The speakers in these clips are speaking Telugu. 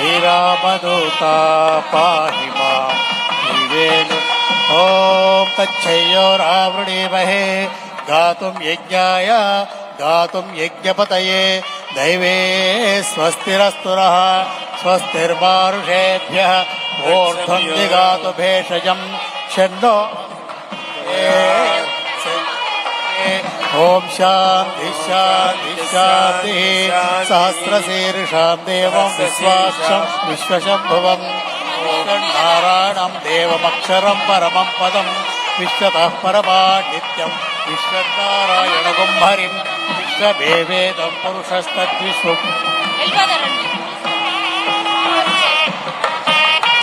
శ్రీరామదూత పాహి మా దివేను ఓం తచ్చయ్యోరావృణీమహే గాతుం యజ్ఞాయ గాతుం యజ్ఞపతయే దైవే స్వస్తిరస్తుర స్వస్తిర్మారుషేభ్య ఊర్ధ్వం దిగాతు భేషజం షన్నో ఓం శాంతి శాంతి శాంతి సహస్రశీర్షాం దేవం విశ్వాసం విశ్వశంభువం నారాయణం దేవమక్షరం పరమం పదం విశ్వతః పరమా నిత్యం విశ్వనారాయణ గుంభరిం విశ్వవేవేదం పురుషస్తద్విశ్వం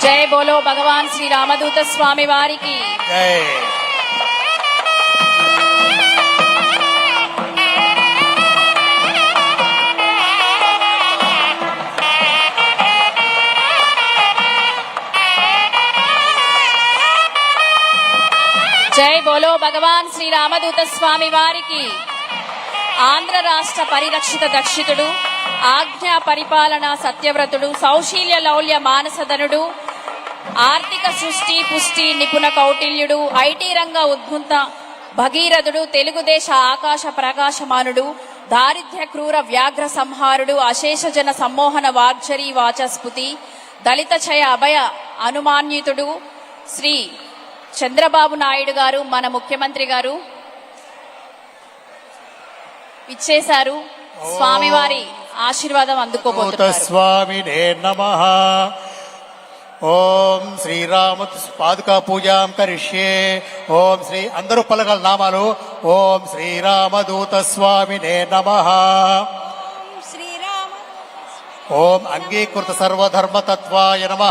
జై బోలో భగవాన్ శ్రీ రామదూత స్వామి వారికి జై భగవాన్ శ్రీ రామదూత స్వామి వారికి ఆంధ్ర రాష్ట్ర పరిరక్షిత దక్షితుడు ఆజ్ఞా పరిపాలన సత్యవ్రతుడు సౌశీల్య లౌల్య మానసధనుడు ఆర్థిక సృష్టి పుష్టి నిపుణ కౌటిల్యుడు ఐటీ రంగ ఉద్భుంత భగీరథుడు తెలుగుదేశ ఆకాశ ప్రకాశమానుడు దారిద్ర్య క్రూర వ్యాఘ్ర సంహారుడు అశేషజన సమ్మోహన వాగ్జరీ వాచస్పతి దళిత చయ అభయ అనుమాన్యుతుడు శ్రీ చంద్రబాబు నాయుడు గారు మన ముఖ్యమంత్రి గారు ఇచ్చేశారు. స్వామివారి ఆశీర్వాదం అందుకోబోతున్నారు. స్వామినే నమ. ఓం శ్రీరామ పాదుకా పూజాం కరిష్యే. ఓం శ్రీ అందరూ పలకల నామాలు. ఓం శ్రీరామదూత స్వామినే నమ. శ్రీరామ ఓం అంగీకృత సర్వధర్మతత్వాయ నమ.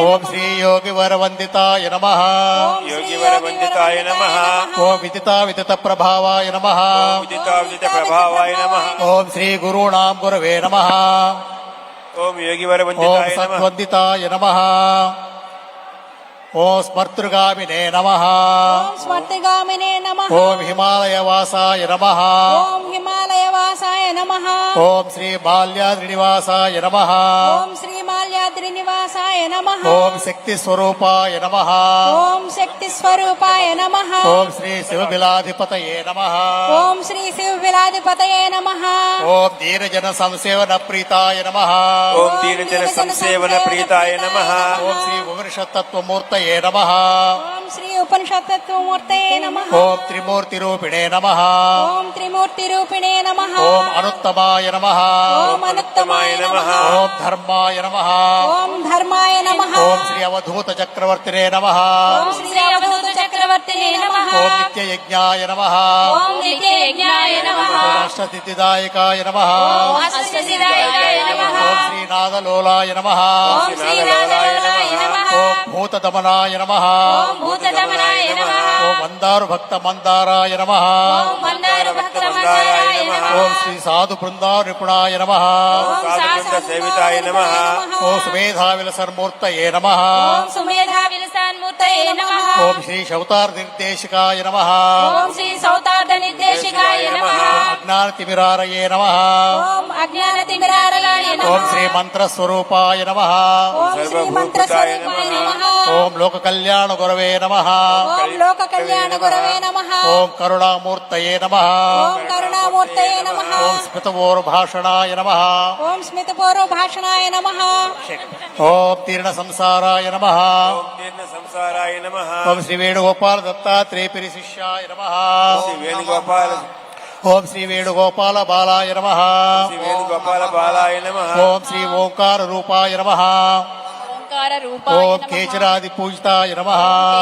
ఓం శ్రీ యోగి వరవందితాయ నమ ఓం శ్రీ యోగివరవందితాయ నమః. ఓం విదితా విదిత ప్రభావాయ నమ ఉదితావిదిత ప్రభావాయ నమ ఓం శ్రీ గురుణాం గురవే నమ ఓం ఓం యోగివరవందితాయ నమ సద్వందితాయ నమ ఓం స్మర్తృగామినే నమ ఓం స్వర్తిగామినే నమః ఓం హిమాలయవాసాయ నమ ఓం హిమాలయవాసాయ నమః ఓం శ్రీ బాల్యాద్రినివాసాయ నమ ఓం శ్రీ మాల్యాద్రి నివాసాయ నమః ఓం శక్తి స్వరూపాయ నమ ఓం శక్తి స్వరూపాయ నమః ఓం శ్రీ శివబిలాధిపతయే నమ ఓం శ్రీ శివ విలాధిపతయే నమః ఓం దీనజన సంసేవన ప్రీతాయ నమ ఓం దీనజన సంసేవన ప్రీతాయ నమ ఓం శ్రీ ఉపనిషత్తత్వమూర్తయే నమ ఓం శ్రీ ఉపనిషత్తత్వమూర్తయే నమః ఓం త్రిమూర్తిరూపిణే నమ ఓం త్రిమూర్తి రూపిణే నమః ఓం అనుత్తమాయ నమ ఓం అనుత్తమాయ నమః ఓం ధర్మాయ నమ ఓం ధర్మాయ నమః ఓం శ్రీ అవధూత చక్రవర్తినే నమ ఓం శ్రీ అవధూత చక్రవర్తినే నమః ఓం నమ ఓం నమః ఓం అష్టతిథిదాయకాయ నమ ఓం నమః ఓం శ్రీనాథలోలాయ నమ ఓం శ్రీనాథలోలాయ నమః ఓం భూతదమనాయ నమ ఓం భూతదమనాయ నమః ఓం మందారు భక్త మందారాయ నమ. ఓం శ్రీ సాధు బృందా నిపుణాయ నమ సేవితాయ నమః. ఓం సుమేధావిలసన్మూర్తయే నమ. ఓం సుమేధా విలసాన్మూర్తయే నమః. ఓం శ్రీ శౌతార్ నిర్దేశికాయ నమ. ఓం శ్రీ సౌతార్థ నిర్దేశికాయ నమః అజ్ఞానతిమిరారయే నమ ఓం అజ్ఞాన తిమిరారలాయ నమః ఓం శ్రీ మంత్రస్వరూపాయ నమ ఓం శ్రీ మంత్రస్వరూపాయ నమః ఓం లోక కళ్యాణ గురవే నమ ఓం లోక కళ్యాణ గురవే నమః ఓం కరుణామూర్తయే నమ ఓం కరుణామూర్తయే నమః ఓం స్మితవోర్భాషణాయ నమ ఓం స్మితపూర్వ భాషణాయ నమః ఓం శ్రీ వేణుగోపాల బాలాయ నమ. శ్రీ వేణుగోపాల బాలాయ నమ. ఓం శ్రీ ఓంకార రూపాయ నమ. కేచరాది పూజితాయ నమ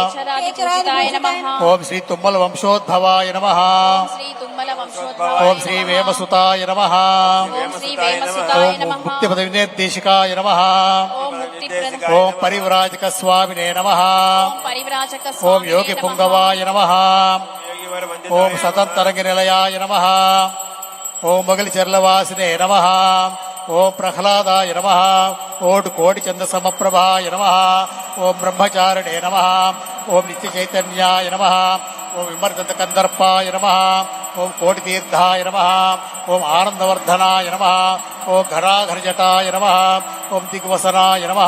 కేశరాది పూజితాయ నమః. ఓం శ్రీ తుమ్మల వంశోద్భవాయ నమ ఓం శ్రీ తుమ్మల వంశోద్భవాయ ఓం శ్రీ నమః. వేమసుతాయ నమ ఓం శ్రీ వేమసుతాయ ఓం నమః. ముక్తి ఓం ముక్తి పరివ్రాజక స్వామినే నమ ఓం యోగి. పుంగవాయ నమ ఓం. సతంతరంగ నిలయాయ నమ ఓం మొగలి చెర్లవాసినే నమ ఓం ప్రహ్లాదాయ నమ ఓం కోటి చంద సమప్రభాయ నమ ఓం బ్రహ్మచారిణే నమ ఓం నిత్య చైతన్యాయ నమ ఓం విమర్దంత కందర్పాయ నమ ఓం కోటితీర్థాయ నమ ఓం ఆనందవర్ధనాయ నమ ఓం ఘరాఘరజటాయ నమ ఓం దిగ్వసనాయ నమ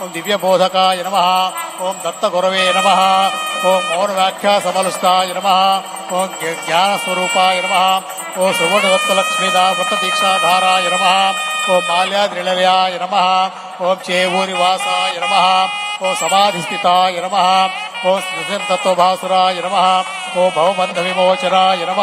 ఓం దివ్యబోధకాయ నమ ఓం దత్తగురవే నమ ఓం మౌనవ్యాఖ్యాసమలుస్తాయ నమ ఓం జ్ఞానస్వరూపాయ నమ ఓం సువర్ణదత్తలక్ష్మీదా వ్రతదీక్షాధారాయ నమ. ఓం మాల్యాద్రిలయాయ నమ. ఓం చేవూరివాసాయ నమ. ఓ సమాధిస్థితాయ నమ. ఓం సృజంతత్వభాసురాయ నమ. ఓ భవబంధ విమోచనాయ నమ.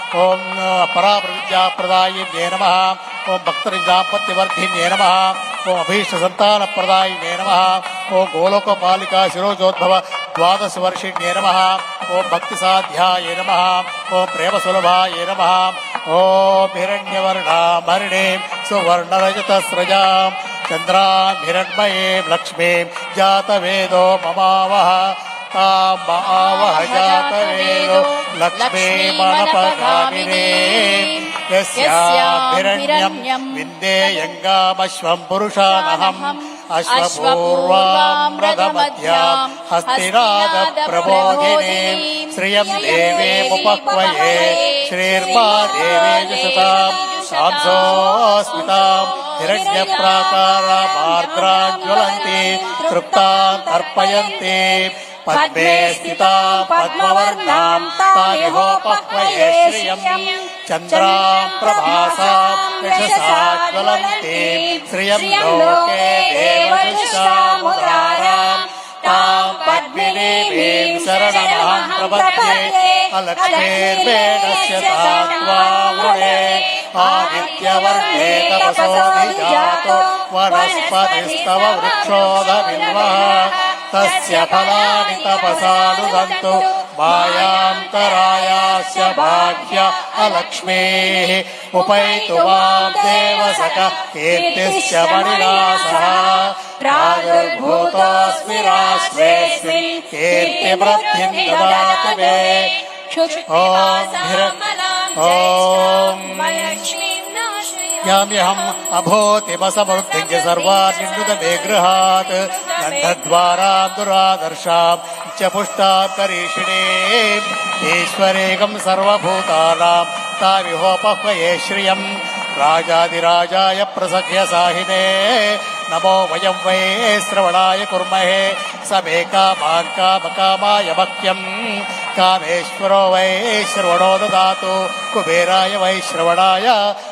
ఓం పరాప్రవిద్యాప్రదాయిన్యే నమ. ఓం భక్తరిదాపత్యవర్ధిన్యే నమ. ఓం అభీష్ట సంతానప్రదాయినే నమ. ఓం గోలోకపాలికా శిరోజోద్భవ ద్వాదశ వర్షిణ్యే నమ. ఓం భక్తి సాధ్యాయ నమ. ఓం ప్రేమ సులభాయ నమ. ఓం హిరణ్యవర్ణామరిణే సువర్ణరజత స్రజాం చంద్రాం హిరణ్మయీం లక్ష్మీం. జాతవేదో మమావహ తాం ఆవహ జాతవేదో లక్ష్మీమనపగామినే యస్యాభిరణ్యం విందేయంగామశ్వం పురుషానహం అశ్వపూర్వాం రథమధ్యాం హస్తినాద ప్రబోధిని శ్రియం దేవేముపక్వయే శ్రీర్మా దేవేజుషతాం సాంసోస్మితాం హిరణ్యప్రాకారామార్ద్రాజ్వలంతి తృప్తాన్ అర్పయంతి పద్మే స్థితాం పద్మవర్ణాం తామిహోపక్వయే శ్రియం చంద్రాం ప్రభాసాం యశసాజ్వలంతి శ్రియం లోకే దేవదృష్టాముదారాం తాం పద్మినీం శరణమహం ప్రపద్యే అలక్ష్మీర్వేణస్య తాత్వామునే ఆదిత్యవర్ణే తపసోధిజాతో వనస్పతిస్తవ వృక్షోదవిల్వः तस्य फलानि तपसानुदन्तु मायान्तरायास्य भाग्य अलक्ष्मेः उपैतु माम् देवसख कीर्तिश्च मणिनासः प्रादुर्भूतोऽस्मि राष्ट्रेऽस्मिन् कीर्तिवृद्धिम् ददातु मे ॐ ॐ ఓం యామ్యహం అభోతిమసమృద్ధించ సర్వాన్నిందుత మే గృహాత్ గంధద్వారాం దురాదర్శాం చ పుష్టాం కరీషిణే ఈశ్వరేకం సర్వభూతానాం తామిహోపహ్వయే శ్రియం రాజాదిరాజాయ ప్రసఖ్య సాహినే నమో వయం వై శ్రవణాయ కుర్మహే సమే కామాన్ కామకామాయ భక్త్యం కామేశ్వరో వై శ్రవణో దదాతు కుబేరాయ వై శ్రవణాయ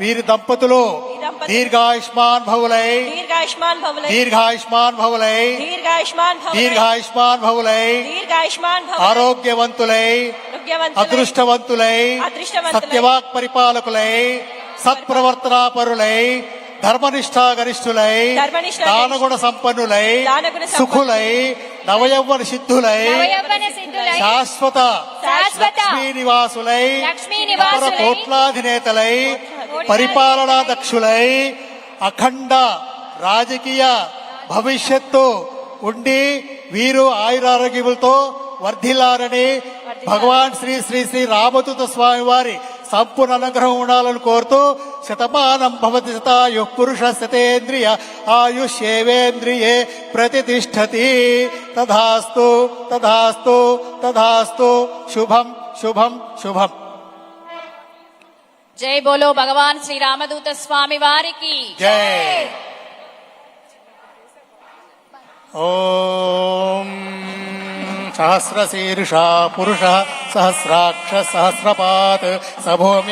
వీరి దంపతులు దీర్ఘాయుష్మాన్ భవులై. దీర్ఘాయుష్మాన్ భవులై. దీర్ఘాయుష్మాన్ భవులై. దీర్ఘాయుష్మాన్ దీర్ఘాయుష్మాన్ భవులై. దీర్ఘాయుష్మాన్ ఆరోగ్యవంతులై. అదృష్టవంతులై. సత్యవాక్ పరిపాలకులై సత్ప్రవర్తనాపరులై. ధర్మనిష్టా గరిష్ఠులై దానగుణ సంపన్నులై సుఖులై. నవయవ్వన సిద్ధులై. శాశ్వత. శాశ్వత. లక్ష్మీ నివాసులై లక్ష్మీ నివాసులై, అపర కోట్లాధినేతలై. పరిపాలనా దక్షులై అఖండ రాజకీయ భవిష్యత్తు ఉండి వీరు ఆయురారోగ్యములతో వర్ధిల్లారని భగవాన్ శ్రీ శ్రీ శ్రీ రామదూత స్వామి వారి సంపూర్ణ అనుగ్రహం ఉండాలని కోరుతూ శతమానం భవతి శతాయు పురుష శతేంద్రియ ఆయుష్యేవేంద్రియే ప్రతిష్టతి. తధాస్తు తధాస్తు తధాస్తు శుభం శుభం శుభం. జై బోలో భగవాన్ శ్రీ రామదూత స్వామి వారికి. జై. ఓం సహస్రశీర్ష పురుష సహస్రాక్ష సహస్రపాత్ సభూమి